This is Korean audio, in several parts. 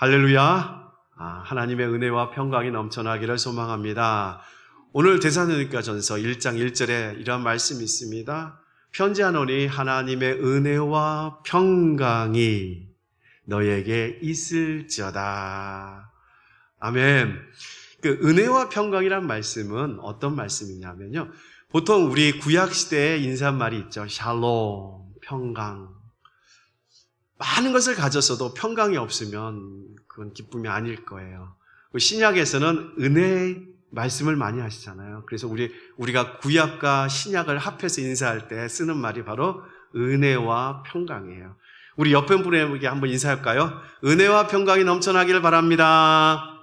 할렐루야. 아, 하나님의 은혜와 평강이 넘쳐나기를 소망합니다. 오늘 대사님과 전서 1장 1절에 이런 말씀이 있습니다. 편지하노니 하나님의 은혜와 평강이 너에게 있을지어다. 아멘. 그 은혜와 평강이란 말씀은 어떤 말씀이냐면요. 보통 우리 구약 시대에 인사말이 있죠. 샬롬, 평강. 많은 것을 가졌어도 평강이 없으면 그건 기쁨이 아닐 거예요. 신약에서는 은혜 말씀을 많이 하시잖아요. 그래서 우리 우리가 구약과 신약을 합해서 인사할 때 쓰는 말이 바로 은혜와 평강이에요. 우리 옆에 분에게 한번 인사할까요? 은혜와 평강이 넘쳐나기를 바랍니다.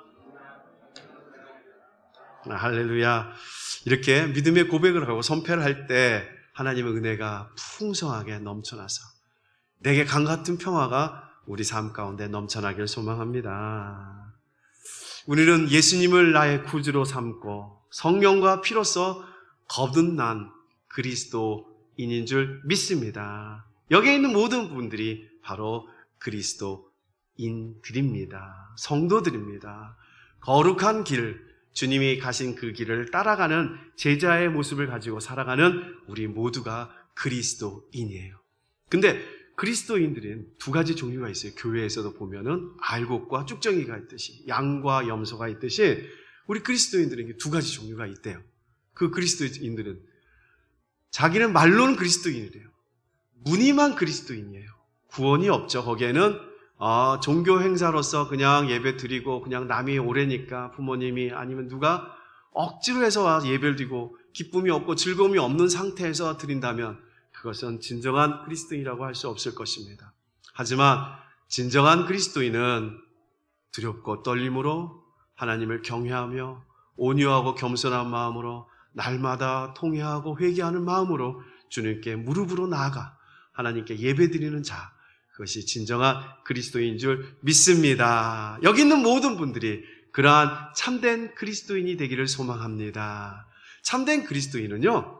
아, 할렐루야. 이렇게 믿음의 고백을 하고 선패를 할 때 하나님의 은혜가 풍성하게 넘쳐나서 내게 강 같은 평화가 우리 삶 가운데 넘쳐나길 소망합니다. 우리는 예수님을 나의 구주로 삼고 성령과 피로써 거듭난 그리스도인인 줄 믿습니다. 여기에 있는 모든 분들이 바로 그리스도인들입니다. 성도들입니다. 거룩한 길, 주님이 가신 그 길을 따라가는 제자의 모습을 가지고 살아가는 우리 모두가 그리스도인이에요. 근데 그리스도인들은 두 가지 종류가 있어요. 교회에서도 보면은 알곡과 쭉정이가 있듯이 양과 염소가 있듯이 우리 그리스도인들에게 두 가지 종류가 있대요. 그 그리스도인들은 자기는 말로는 그리스도인이래요. 무늬만 그리스도인이에요. 구원이 없죠. 거기에는 아, 종교 행사로서 그냥 예배 드리고 그냥 남이 오래니까 부모님이 아니면 누가 억지로 해서 와 예배를 드리고 기쁨이 없고 즐거움이 없는 상태에서 드린다면 그것은 진정한 그리스도인이라고 할 수 없을 것입니다. 하지만 진정한 그리스도인은 두렵고 떨림으로 하나님을 경외하며 온유하고 겸손한 마음으로 날마다 통회하고 회개하는 마음으로 주님께 무릎으로 나아가 하나님께 예배드리는 자 그것이 진정한 그리스도인 줄 믿습니다. 여기 있는 모든 분들이 그러한 참된 그리스도인이 되기를 소망합니다. 참된 그리스도인은요,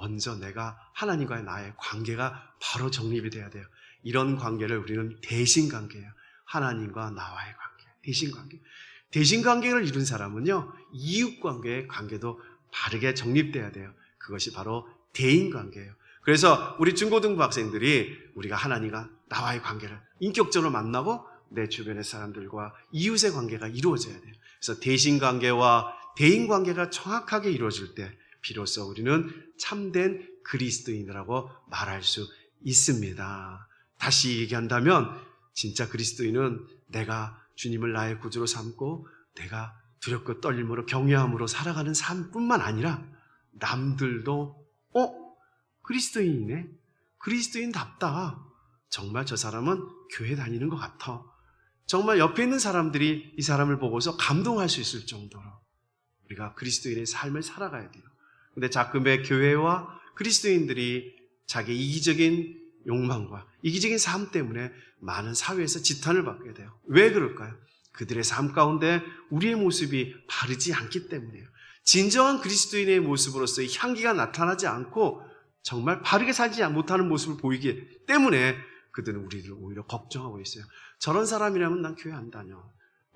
먼저 내가 하나님과의 나의 관계가 바로 정립이 돼야 돼요. 이런 관계를 우리는 대신 관계예요. 하나님과 나와의 관계, 대신 관계. 대신 관계를 이룬 사람은요, 이웃 관계의 관계도 바르게 정립돼야 돼요. 그것이 바로 대인 관계예요. 그래서 우리 중고등부 학생들이 우리가 하나님과 나와의 관계를 인격적으로 만나고 내 주변의 사람들과 이웃의 관계가 이루어져야 돼요. 그래서 대신 관계와 대인 관계가 정확하게 이루어질 때 비로소 우리는 참된 그리스도인이라고 말할 수 있습니다. 다시 얘기한다면 진짜 그리스도인은 내가 주님을 나의 구주로 삼고 내가 두렵고 떨림으로 경외함으로 살아가는 삶뿐만 아니라 남들도 어 그리스도인이네 그리스도인답다 정말 저 사람은 교회 다니는 것 같아 정말 옆에 있는 사람들이 이 사람을 보고서 감동할 수 있을 정도로 우리가 그리스도인의 삶을 살아가야 돼요. 근데 자금의 교회와 그리스도인들이 자기 이기적인 욕망과 이기적인 삶 때문에 많은 사회에서 지탄을 받게 돼요. 왜 그럴까요? 그들의 삶 가운데 우리의 모습이 바르지 않기 때문이에요. 진정한 그리스도인의 모습으로서의 향기가 나타나지 않고 정말 바르게 살지 못하는 모습을 보이기 때문에 그들은 우리를 오히려 걱정하고 있어요. 저런 사람이라면 난 교회 안 다녀.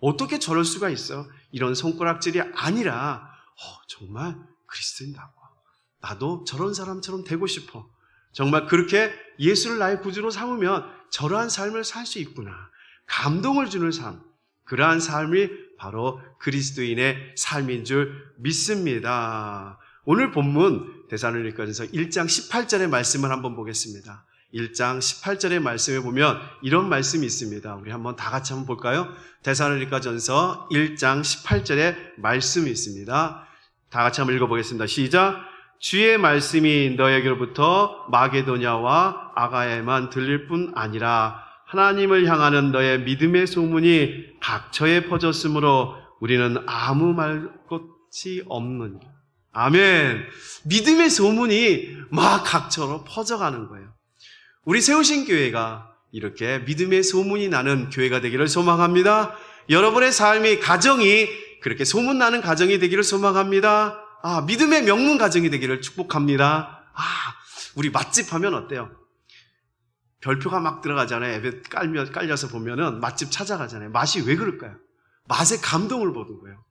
어떻게 저럴 수가 있어? 이런 손가락질이 아니라 어, 정말 그리스도인다고. 나도 저런 사람처럼 되고 싶어. 정말 그렇게 예수를 나의 구주로 삼으면 저러한 삶을 살 수 있구나. 감동을 주는 삶. 그러한 삶이 바로 그리스도인의 삶인 줄 믿습니다. 오늘 본문 대사로니까에서 1장 18절의 말씀을 한번 보겠습니다. 1장 18절의 말씀에 보면 이런 말씀이 있습니다. 우리 한번 다 같이 한번 볼까요? 대사로니까 전서 1장 18절의 말씀이 있습니다. 다 같이 한번 읽어보겠습니다. 시작. 주의 말씀이 너에게로부터 마게도냐와 아가에만 들릴 뿐 아니라 하나님을 향하는 너의 믿음의 소문이 각처에 퍼졌으므로 우리는 아무 말 것이 없는 아멘. 믿음의 소문이 막 각처로 퍼져가는 거예요. 우리 세우신 교회가 이렇게 믿음의 소문이 나는 교회가 되기를 소망합니다. 여러분의 삶이 가정이 그렇게 소문나는 가정이 되기를 소망합니다. 아, 믿음의 명문 가정이 되기를 축복합니다. 아, 우리 맛집 하면 어때요? 별표가 막 들어가잖아요. 앱에 깔며, 깔려서 보면은 맛집 찾아가잖아요. 맛이 왜 그럴까요? 맛에 감동을 보는 거예요.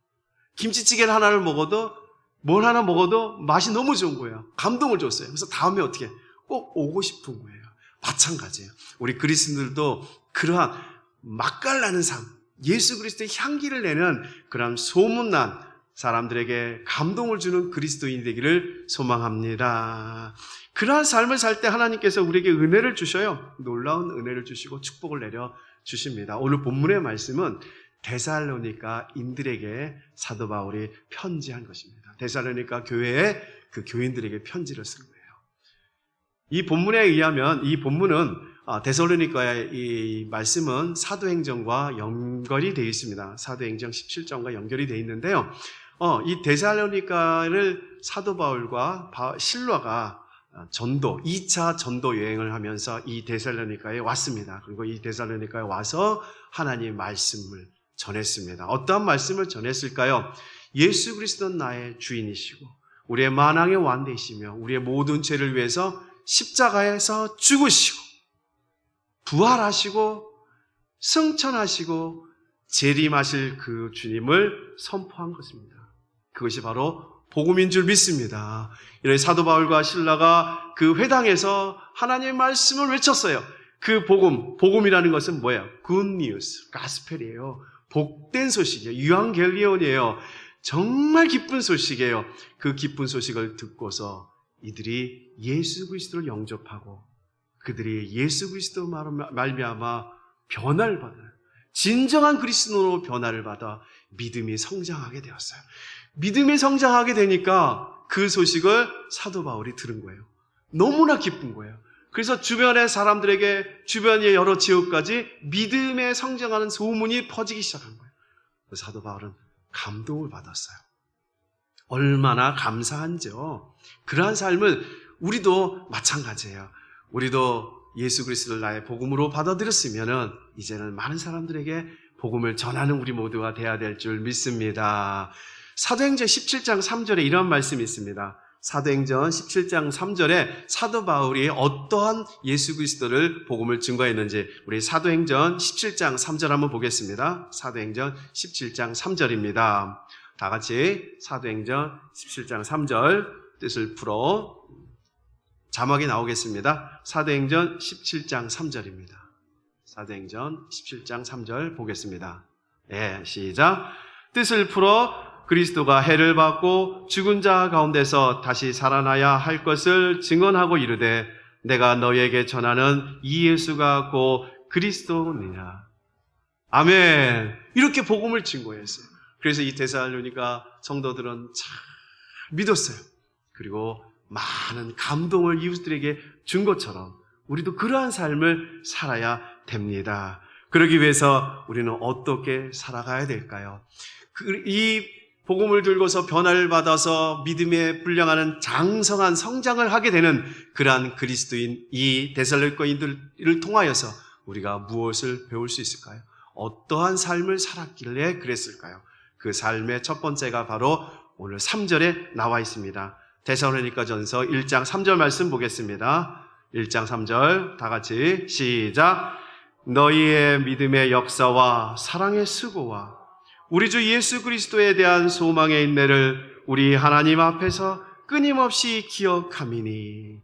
김치찌개를 하나를 먹어도 뭘 하나 먹어도 맛이 너무 좋은 거예요. 감동을 줬어요. 그래서 다음에 어떻게 꼭 오고 싶은 거예요. 마찬가지예요. 우리 그리스도들도 그러한 맛깔나는 삶, 예수 그리스도의 향기를 내는 그런 소문난 사람들에게 감동을 주는 그리스도인이 되기를 소망합니다. 그러한 삶을 살 때 하나님께서 우리에게 은혜를 주셔요. 놀라운 은혜를 주시고 축복을 내려 주십니다. 오늘 본문의 말씀은 데살로니가 인들에게 사도 바울이 편지한 것입니다. 데살로니가 교회에 그 교인들에게 편지를 쓴 거예요. 이 본문에 의하면 이 본문은 아, 데살로니가의 이 말씀은 사도행전과 연결이 되어 있습니다. 사도행전 17장과 연결이 되어 있는데요. 어, 이 데살로니가를 사도 바울과 바- 실로가 전도, 2차 전도 여행을 하면서 이 데살로니가에 왔습니다. 그리고 이 데살로니가에 와서 하나님의 말씀을 전했습니다. 어떠한 말씀을 전했을까요? 예수 그리스도는 나의 주인이시고 우리의 만왕의 왕되시며 우리의 모든 죄를 위해서 십자가에서 죽으시고 부활하시고 승천하시고 재림하실 그 주님을 선포한 것입니다. 그것이 바로 복음인 줄 믿습니다. 이런 사도 바울과 신라가 그 회당에서 하나님의 말씀을 외쳤어요. 그 복음, 복음이라는 것은 뭐예요? 굿뉴스, 가스펠이에요. 복된 소식이에요. 유앙겔리온이에요. 정말 기쁜 소식이에요. 그 기쁜 소식을 듣고서 이들이 예수 그리스도를 영접하고 그들이 예수 그리스도 말미암아 변화를 받아요. 진정한 그리스도로 변화를 받아 믿음이 성장하게 되었어요. 믿음이 성장하게 되니까 그 소식을 사도 바울이 들은 거예요. 너무나 기쁜 거예요. 그래서 주변의 사람들에게 주변의 여러 지역까지 믿음에 성장하는 소문이 퍼지기 시작한 거예요. 사도 바울은 감동을 받았어요. 얼마나 감사한지요. 그러한 삶을 우리도 마찬가지예요. 우리도 예수 그리스도를 나의 복음으로 받아들였으면은 이제는 많은 사람들에게 복음을 전하는 우리 모두가 돼야 될 줄 믿습니다. 사도행전 17장 3절에 이런 말씀이 있습니다. 사도행전 17장 3절에 사도 바울이 어떠한 예수 그리스도를 복음을 증거했는지 우리 사도행전 17장 3절 한번 보겠습니다. 사도행전 17장 3절입니다. 다 같이 사도행전 17장 3절 뜻을 풀어 자막이 나오겠습니다. 사도행전 17장 3절입니다. 사도행전 17장 3절 보겠습니다. 예, 시작. 뜻을 풀어 그리스도가 해를 받고 죽은 자 가운데서 다시 살아나야 할 것을 증언하고 이르되 내가 너에게 전하는 이 예수가 곧 그리스도느냐. 아멘. 이렇게 복음을 증거했어요. 그래서 이 데살로니가 성도들은 잘 믿었어요. 그리고 많은 감동을 이웃들에게 준 것처럼 우리도 그러한 삶을 살아야 됩니다. 그러기 위해서 우리는 어떻게 살아가야 될까요? 그, 이 복음을 들고서 변화를 받아서 믿음에 불량하는 장성한 성장을 하게 되는 그러한 그리스도인 이 데살로니가인들을 통하여서 우리가 무엇을 배울 수 있을까요? 어떠한 삶을 살았길래 그랬을까요? 그 삶의 첫 번째가 바로 오늘 3절에 나와 있습니다. 데살로니가 전서 1장 3절 말씀 보겠습니다. 1장 3절 다 같이 시작. 너희의 믿음의 역사와 사랑의 수고와 우리 주 예수 그리스도에 대한 소망의 인내를 우리 하나님 앞에서 끊임없이 기억함이니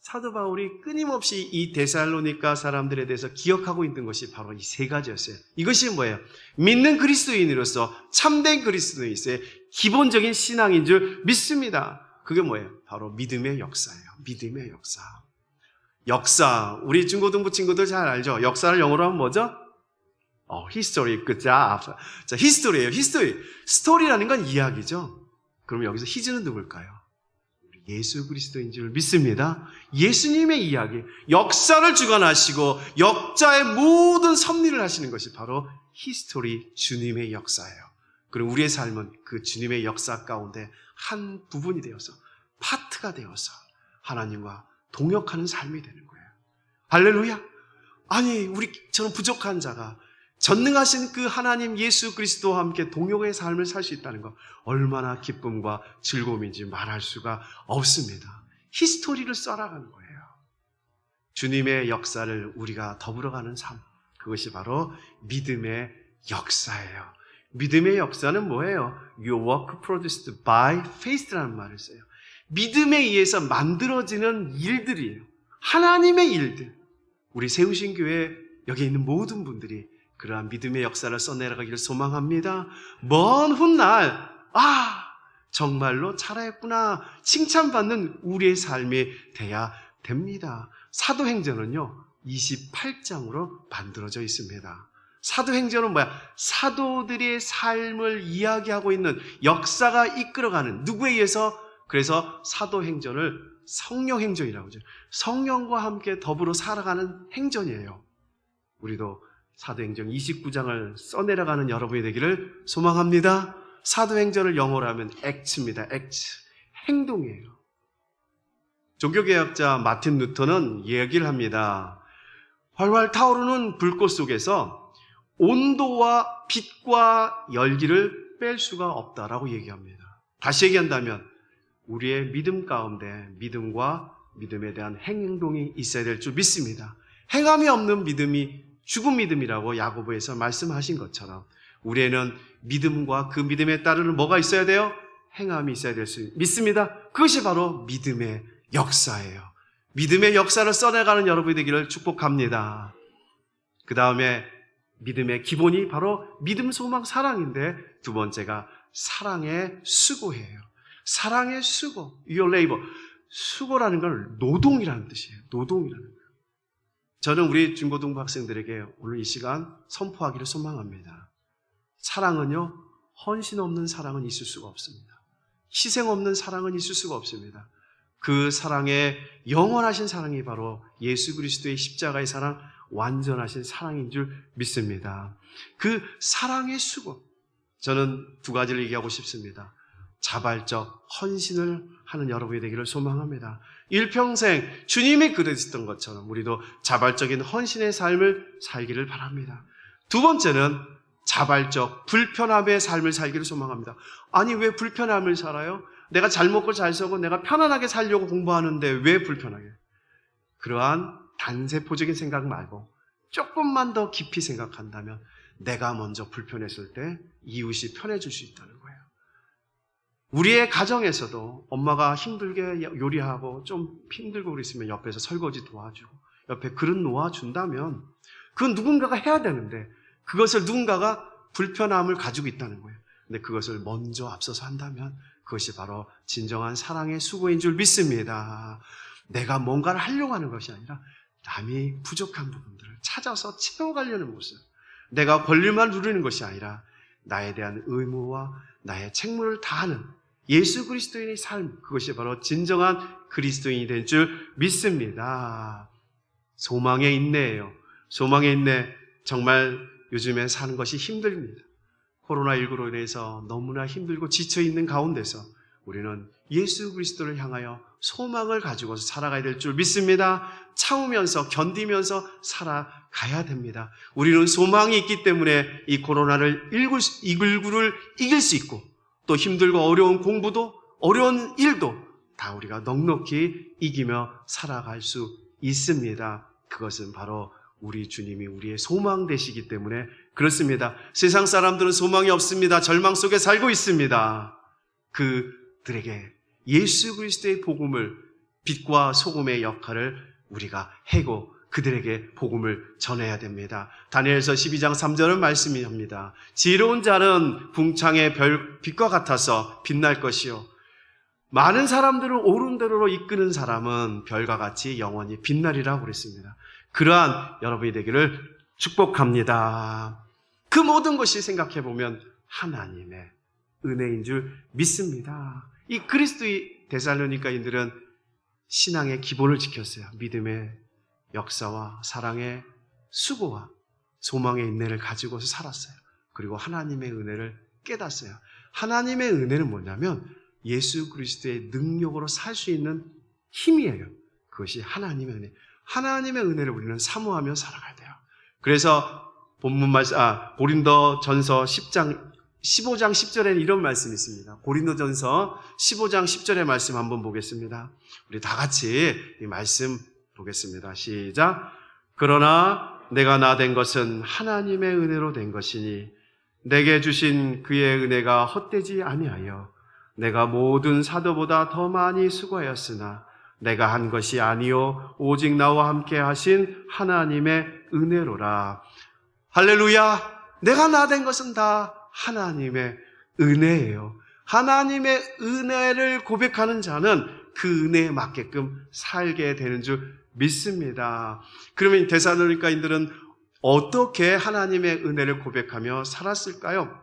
사도 바울이 끊임없이 이 데살로니가 사람들에 대해서 기억하고 있는 것이 바로 이 세 가지였어요. 이것이 뭐예요? 믿는 그리스도인으로서 참된 그리스도인의 기본적인 신앙인 줄 믿습니다. 그게 뭐예요? 바로 믿음의 역사예요. 믿음의 역사. 역사. 우리 중고등부 친구들 잘 알죠? 역사를 영어로 하면 뭐죠? 어, history. job. 자, history예요. history. 스토리라는 건 이야기죠. 그럼 여기서 히즈는 누굴까요? 예수 그리스도인 줄 믿습니다. 예수님의 이야기. 역사를 주관하시고 역자의 모든 섭리를 하시는 것이 바로 history 주님의 역사예요. 그리고 우리의 삶은 그 주님의 역사 가운데 한 부분이 되어서 파트가 되어서 하나님과 동역하는 삶이 되는 거예요. 할렐루야. 아니, 우리 저는 부족한 자가 전능하신 그 하나님 예수 그리스도와 함께 동역의 삶을 살 수 있다는 것 얼마나 기쁨과 즐거움인지 말할 수가 없습니다. 히스토리를 써나가는 거예요. 주님의 역사를 우리가 더불어가는 삶. 그것이 바로 믿음의 역사예요. 믿음의 역사는 뭐예요? Your work produced by faith라는 말을 써요. 믿음에 의해서 만들어지는 일들이에요. 하나님의 일들. 우리 세우신 교회 여기 있는 모든 분들이 그러한 믿음의 역사를 써내려가기를 소망합니다. 먼 훗날, 아, 정말로 잘했구나. 칭찬받는 우리의 삶이 돼야 됩니다. 사도행전은요, 28장으로 만들어져 있습니다. 사도행전은 뭐야? 사도들의 삶을 이야기하고 있는 역사가 이끌어가는 누구에 의해서 그래서 사도행전을 성령행전이라고 하죠. 성령과 함께 더불어 살아가는 행전이에요. 우리도 사도행전 29장을 써내려가는 여러분이 되기를 소망합니다. 사도행전을 영어로 하면 act입니다. act. 행동이에요. 종교개혁자 마틴 루터는 얘기를 합니다. 활활 타오르는 불꽃 속에서 온도와 빛과 열기를 뺄 수가 없다라고 얘기합니다. 다시 얘기한다면 우리의 믿음 가운데 믿음과 믿음에 대한 행동이 있어야 될 줄 믿습니다. 행함이 없는 믿음이 죽은 믿음이라고 야고보에서 말씀하신 것처럼 우리에는 믿음과 그 믿음에 따르는 뭐가 있어야 돼요? 행함이 있어야 될 수 믿습니다. 그것이 바로 믿음의 역사예요. 믿음의 역사를 써내가는 여러분이 되기를 축복합니다. 그 다음에 믿음의 기본이 바로 믿음, 소망, 사랑인데 두 번째가 사랑의 수고예요. 사랑의 수고, your labor. 수고라는 건 노동이라는 뜻이에요. 노동이라는 거. 저는 우리 중고등부 학생들에게 오늘 이 시간 선포하기를 소망합니다. 사랑은요, 헌신 없는 사랑은 있을 수가 없습니다. 희생 없는 사랑은 있을 수가 없습니다. 그 사랑의 영원하신 사랑이 바로 예수 그리스도의 십자가의 사랑, 완전하신 사랑인 줄 믿습니다. 그 사랑의 수고. 저는 두 가지를 얘기하고 싶습니다. 자발적 헌신을 하는 여러분이 되기를 소망합니다. 일평생 주님이 그랬던 것처럼 우리도 자발적인 헌신의 삶을 살기를 바랍니다. 두 번째는 자발적 불편함의 삶을 살기를 소망합니다. 아니 왜 불편함을 살아요? 내가 잘 먹고 잘 살고 내가 편안하게 살려고 공부하는데 왜 불편하게? 그러한 단세포적인 생각 말고 조금만 더 깊이 생각한다면 내가 먼저 불편했을 때 이웃이 편해질 수 있다는. 우리의 가정에서도 엄마가 힘들게 요리하고 좀 힘들고 그랬으면 옆에서 설거지 도와주고 옆에 그릇 놓아준다면 그건 누군가가 해야 되는데 그것을 누군가가 불편함을 가지고 있다는 거예요. 근데 그것을 먼저 앞서서 한다면 그것이 바로 진정한 사랑의 수고인 줄 믿습니다. 내가 뭔가를 하려고 하는 것이 아니라 남이 부족한 부분들을 찾아서 채워가려는 모습. 내가 권리만 누리는 것이 아니라 나에 대한 의무와 나의 책무를 다하는 예수 그리스도인의 삶. 그것이 바로 진정한 그리스도인이 될줄 믿습니다. 소망의 인내예요. 소망의 인내. 정말 요즘에 사는 것이 힘듭니다. 코로나19로 인해서 너무나 힘들고 지쳐있는 가운데서 우리는 예수 그리스도를 향하여 소망을 가지고서 살아가야 될 줄 믿습니다. 참으면서 견디면서 살아가야 됩니다. 우리는 소망이 있기 때문에 이 코로나를 이글구를 이길 수 있고 또 힘들고 어려운 공부도 어려운 일도 다 우리가 넉넉히 이기며 살아갈 수 있습니다. 그것은 바로 우리 주님이 우리의 소망 되시기 때문에 그렇습니다. 세상 사람들은 소망이 없습니다. 절망 속에 살고 있습니다. 그들에게 예수 그리스도의 복음을 빛과 소금의 역할을 우리가 해고 그들에게 복음을 전해야 됩니다. 다니엘서 12장 3절은 말씀이 합니다. 지혜로운 자는 궁창의 별 빛과 같아서 빛날 것이요. 많은 사람들을 옳은 대로로 이끄는 사람은 별과 같이 영원히 빛나리라고 그랬습니다. 그러한 여러분이 되기를 축복합니다. 그 모든 것이 생각해 보면 하나님의 은혜인 줄 믿습니다. 이 그리스도의 데살로니카인들은 신앙의 기본을 지켰어요. 믿음의 역사와 사랑의 수고와 소망의 인내를 가지고서 살았어요. 그리고 하나님의 은혜를 깨닫어요. 하나님의 은혜는 뭐냐면 예수 그리스도의 능력으로 살 수 있는 힘이에요. 그것이 하나님의 은혜. 하나님의 은혜를 우리는 사모하며 살아가야 돼요. 그래서 본문 말씀, 아, 고린도 전서 10장, 15장 10절에는 이런 말씀이 있습니다. 고린도 전서 15장 10절의 말씀 한번 보겠습니다. 우리 다 같이 이 말씀 보겠습니다. 시작. 그러나 내가 나 된 것은 하나님의 은혜로 된 것이니 내게 주신 그의 은혜가 헛되지 아니하여 내가 모든 사도보다 더 많이 수고하였으나 내가 한 것이 아니요 오직 나와 함께 하신 하나님의 은혜로라. 할렐루야. 내가 나 된 것은 다 하나님의 은혜예요. 하나님의 은혜를 고백하는 자는 그 은혜에 맞게끔 살게 되는 줄 믿습니다. 그러면 대사로니까인들은 어떻게 하나님의 은혜를 고백하며 살았을까요?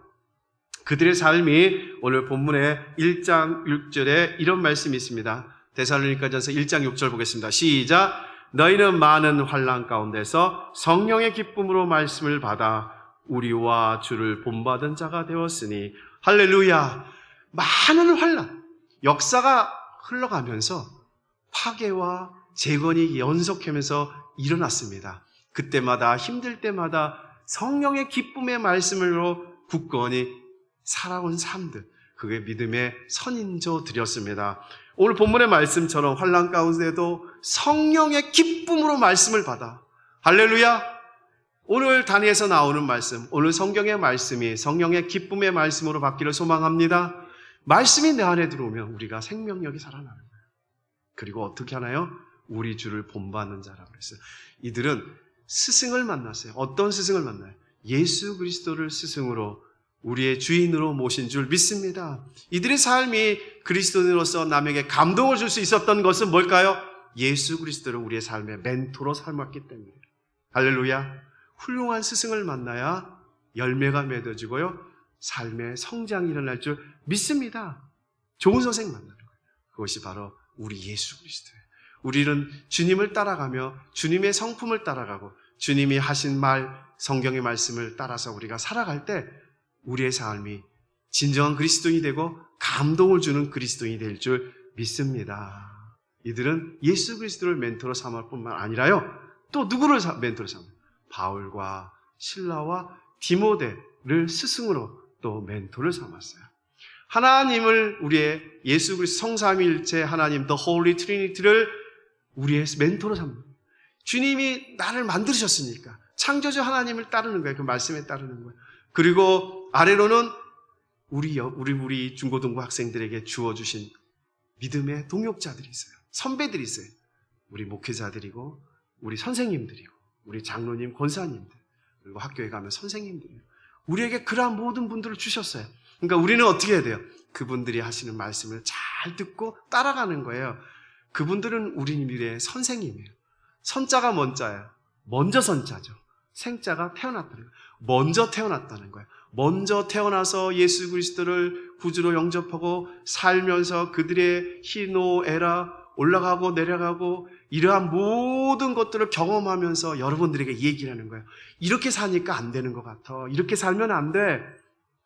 그들의 삶이 오늘 본문의 1장 6절에 이런 말씀이 있습니다. 데살로니가전서 1장 6절 보겠습니다. 시작. 너희는 많은 환란 가운데서 성령의 기쁨으로 말씀을 받아 우리와 주를 본받은 자가 되었으니 할렐루야. 많은 환란, 역사가 흘러가면서 파괴와 재건이 연속하면서 일어났습니다. 그때마다 힘들 때마다 성령의 기쁨의 말씀으로 굳건히 살아온 삶들, 그게 믿음의 선인조들이었습니다. 오늘 본문의 말씀처럼 환란 가운데도 성령의 기쁨으로 말씀을 받아 할렐루야. 오늘 단위에서 나오는 말씀, 오늘 성경의 말씀이 성령의 기쁨의 말씀으로 받기를 소망합니다. 말씀이 내 안에 들어오면 우리가 생명력이 살아나는 거예요. 그리고 어떻게 하나요? 우리 주를 본받는 자라고 그랬어요. 이들은 스승을 만났어요. 어떤 스승을 만나요? 예수 그리스도를 스승으로 우리의 주인으로 모신 줄 믿습니다. 이들의 삶이 그리스도인으로서 남에게 감동을 줄 수 있었던 것은 뭘까요? 예수 그리스도를 우리의 삶의 멘토로 삼았기 때문에. 할렐루야. 훌륭한 스승을 만나야 열매가 맺어지고요. 삶의 성장이 일어날 줄 믿습니다. 좋은 선생 만나는 거예요. 그것이 바로 우리 예수 그리스도예요. 우리는 주님을 따라가며 주님의 성품을 따라가고 주님이 하신 말, 성경의 말씀을 따라서 우리가 살아갈 때 우리의 삶이 진정한 그리스도인이 되고 감동을 주는 그리스도인이 될 줄 믿습니다. 이들은 예수 그리스도를 멘토로 삼을 뿐만 아니라요. 또 누구를 멘토로 삼아요? 바울과 신라와 디모데를 스승으로 또 멘토를 삼았어요. 하나님을 우리의 예수 그리스도 성삼일체 하나님 더 홀리 트리니티를 우리의 멘토로 삼는 주님이 나를 만드셨으니까 창조주 하나님을 따르는 거예요. 그 말씀에 따르는 거예요. 그리고 아래로는 우리 우리 우리 중고등부 학생들에게 주어 주신 믿음의 동역자들이 있어요. 선배들이 있어요. 우리 목회자들이고 우리 선생님들이고 우리 장로님, 권사님들 그리고 학교에 가면 선생님들이요. 우리에게 그러한 모든 분들을 주셨어요. 그러니까 우리는 어떻게 해야 돼요? 그분들이 하시는 말씀을 잘 듣고 따라가는 거예요. 그분들은 우리 미래의 선생님이에요. 선자가 뭔자예요? 먼저 선자죠. 생자가 태어났다는 거예요. 먼저 태어났다는 거예요. 먼저 태어나서 예수 그리스도를 구주로 영접하고 살면서 그들의 희노애라 올라가고 내려가고 이러한 모든 것들을 경험하면서 여러분들에게 얘기를 하는 거예요. 이렇게 사니까 안 되는 것 같아. 이렇게 살면 안 돼.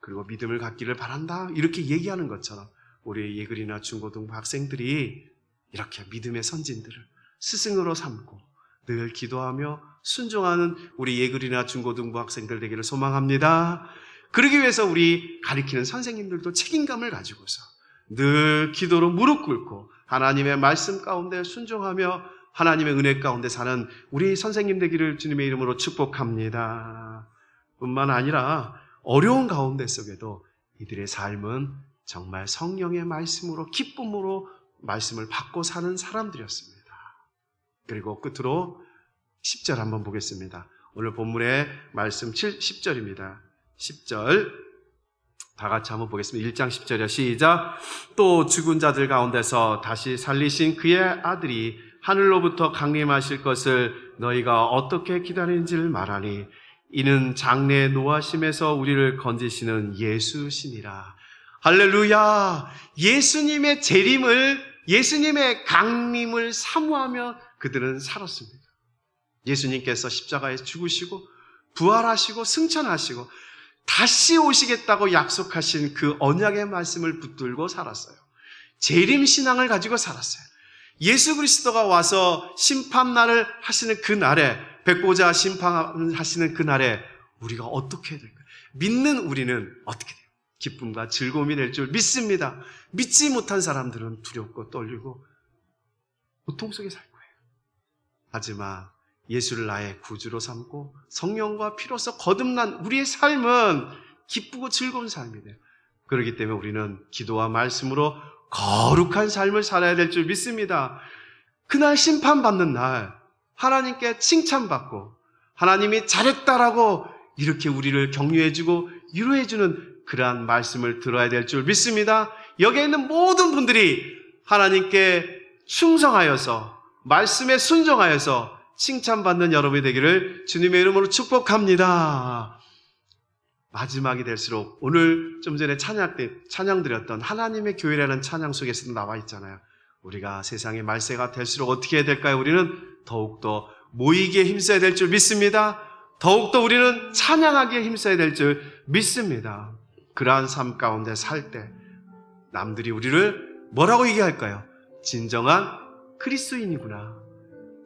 그리고 믿음을 갖기를 바란다. 이렇게 얘기하는 것처럼 우리 예글이나 중고등부 학생들이 이렇게 믿음의 선진들을 스승으로 삼고 늘 기도하며 순종하는 우리 예글이나 중고등부 학생들 되기를 소망합니다. 그러기 위해서 우리 가리키는 선생님들도 책임감을 가지고서 늘 기도로 무릎 꿇고 하나님의 말씀 가운데 순종하며 하나님의 은혜 가운데 사는 우리 선생님 되기를 주님의 이름으로 축복합니다. 뿐만 아니라 어려운 가운데 속에도 이들의 삶은 정말 성령의 말씀으로 기쁨으로 말씀을 받고 사는 사람들이었습니다. 그리고 끝으로 10절 한번 보겠습니다. 오늘 본문의 말씀 7, 10절입니다. 10절 다 같이 한번 보겠습니다. 1장 10절이요. 시작. 또 죽은 자들 가운데서 다시 살리신 그의 아들이 하늘로부터 강림하실 것을 너희가 어떻게 기다리는지를 말하니 이는 장래 노하심에서 우리를 건지시는 예수시니라. 할렐루야! 예수님의 재림을, 예수님의 강림을 사모하며 그들은 살았습니다. 예수님께서 십자가에 죽으시고, 부활하시고, 승천하시고, 다시 오시겠다고 약속하신 그 언약의 말씀을 붙들고 살았어요. 재림 신앙을 가지고 살았어요. 예수 그리스도가 와서 심판날을 하시는 그 날에 백보자 심판하시는 그 날에 우리가 어떻게 해야 될까요? 믿는 우리는 어떻게 돼요? 기쁨과 즐거움이 될 줄 믿습니다. 믿지 못한 사람들은 두렵고 떨리고 고통 속에 살 거예요. 하지만 예수를 나의 구주로 삼고 성령과 피로서 거듭난 우리의 삶은 기쁘고 즐거운 삶이 돼요. 그렇기 때문에 우리는 기도와 말씀으로 거룩한 삶을 살아야 될 줄 믿습니다. 그날 심판받는 날 하나님께 칭찬받고 하나님이 잘했다라고 이렇게 우리를 격려해주고 위로해주는 그러한 말씀을 들어야 될 줄 믿습니다. 여기에 있는 모든 분들이 하나님께 충성하여서 말씀에 순종하여서 칭찬받는 여러분이 되기를 주님의 이름으로 축복합니다. 마지막이 될수록 오늘 좀 전에 찬양 때 찬양 드렸던 하나님의 교회라는 찬양 속에서도 나와 있잖아요. 우리가 세상의 말세가 될수록 어떻게 해야 될까요? 우리는 더욱더 모이기에 힘써야 될 줄 믿습니다. 더욱더 우리는 찬양하기에 힘써야 될 줄 믿습니다. 그러한 삶 가운데 살 때 남들이 우리를 뭐라고 얘기할까요? 진정한 그리스도인이구나.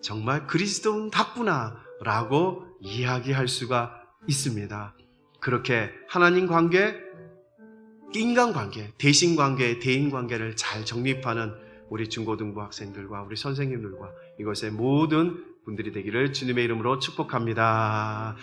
정말 그리스도인답구나. 라고 이야기할 수가 있습니다. 그렇게 하나님 관계, 인간 관계, 대신 관계, 대인 관계를 잘 정립하는 우리 중고등부 학생들과 우리 선생님들과 이것의 모든 분들이 되기를 주님의 이름으로 축복합니다.